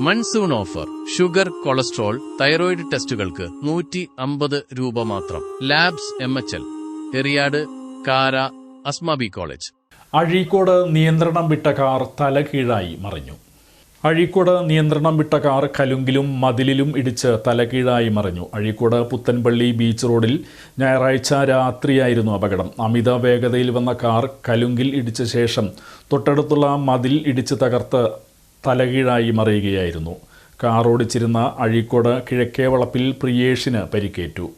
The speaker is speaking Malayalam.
Monsoon offer. Sugar cholesterol thyroid ടെസ്റ്റുകൾക്ക് നൂറ്റി അമ്പത് രൂപ മാത്രം. Labs M H L. Eriyad Kara Asmabi college. Azhikode നിയന്ത്രണം വിട്ട കാർ തലകീഴായി മറിഞ്ഞു. അഴീക്കോട് നിയന്ത്രണം വിട്ട കാർ കലുങ്കിലും മതിലിലും ഇടിച്ച് തലകീഴായി മറിഞ്ഞു. അഴീക്കോട് പുത്തൻപള്ളി ബീച്ച് റോഡിൽ ഞായറാഴ്ച രാത്രിയായിരുന്നു അപകടം. അമിത വേഗതയിൽ വന്ന കാർ കലുങ്കിൽ ഇടിച്ച ശേഷം തൊട്ടടുത്തുള്ള മതിൽ ഇടിച്ച് തകർത്ത് തലകീഴായി മറിയുകയായിരുന്നു. കാറോടിച്ചിരുന്ന അഴീക്കോട് കിഴക്കേ വളപ്പിൽ പ്രിയേഷിന് പരിക്കേറ്റു.